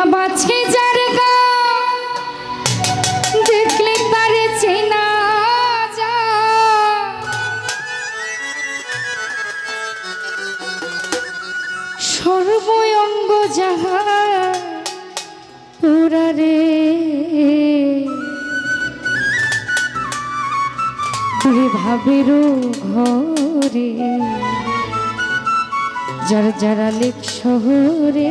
ভাবাছে যার গা। দেখলে চেনা যায়। সর্বঙ্গ যাহা পুরারে ভাবেরও ঘরে, যার যারা লেখ শহরে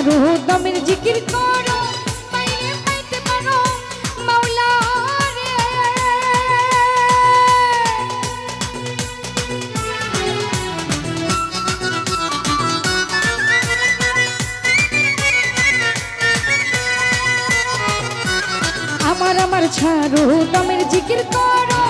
ঝাড়ো দমের জিকির করো পাইলে পাইতে পারো, মাওলা রে। আমার আমার ছাড়ো, দমের জিকির করো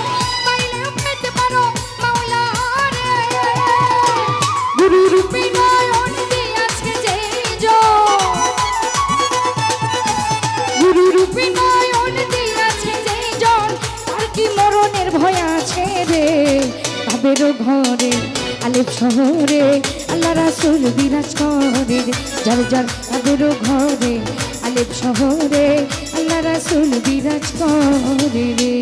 ভাবেরও ঘরে, আলেপ শহরে, আল্লাহ রাসুল বিরাজ করে যার যার বেরো ঘরে, আলেপ শহরে, আল্লাহ রাসুল বিরাজ করে রে।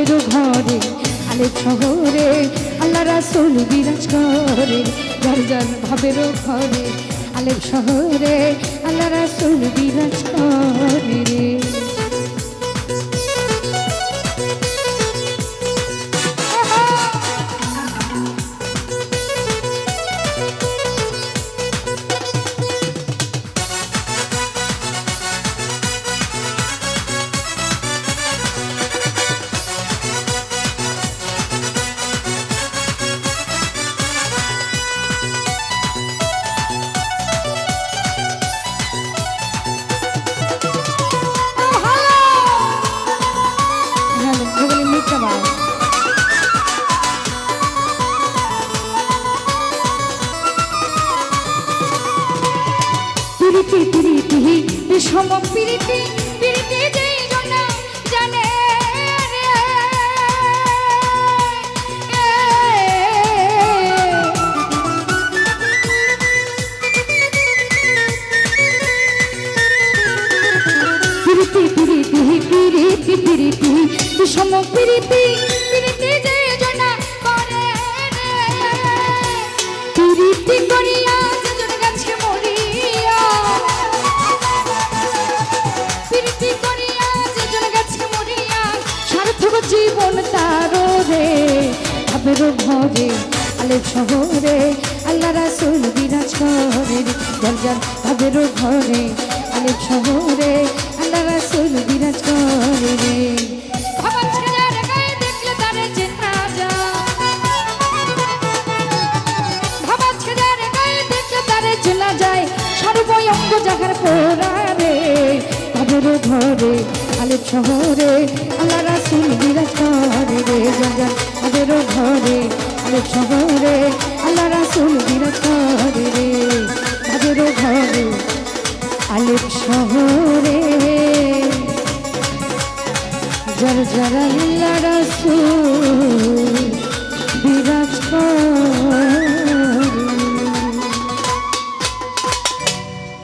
ভাবের ঘরে আলে শহরে, আল্লাহ রাসুল বিরাজ করে, যার যার ভাবের ঘরে আলে শহরে, আল্লাহ রাসুল বিরাজ করে। পিরিতি বিষম পিরিতি পিরিতি যেই জন জানে পিরিতি পিরিতি পিরিতি পিরিতি বিষম পিরিতি। তাদেরও ঘরে আলেপ শহরে, আল্লাহ রাসুল বিরাজ করে রে। জল তাদেরও ঘরে আলেপ শহরে, আল্লাহ রাসুল বিরাজ করে রে। তারে যায়। তারে অঙ্গ জাগার পোড়ারে তাদের ঘরে আলোর শহরে আল্লাহ রাসুল বিরাজ করে রে জাগান আদেরও ঘরে আলোর শহরে আল্লাহ রাসুল বিরাজ করে রে। আদেরও ঘরে আলোর শহরে। জর জর আল্লাহ রাসুল বিরাজ করে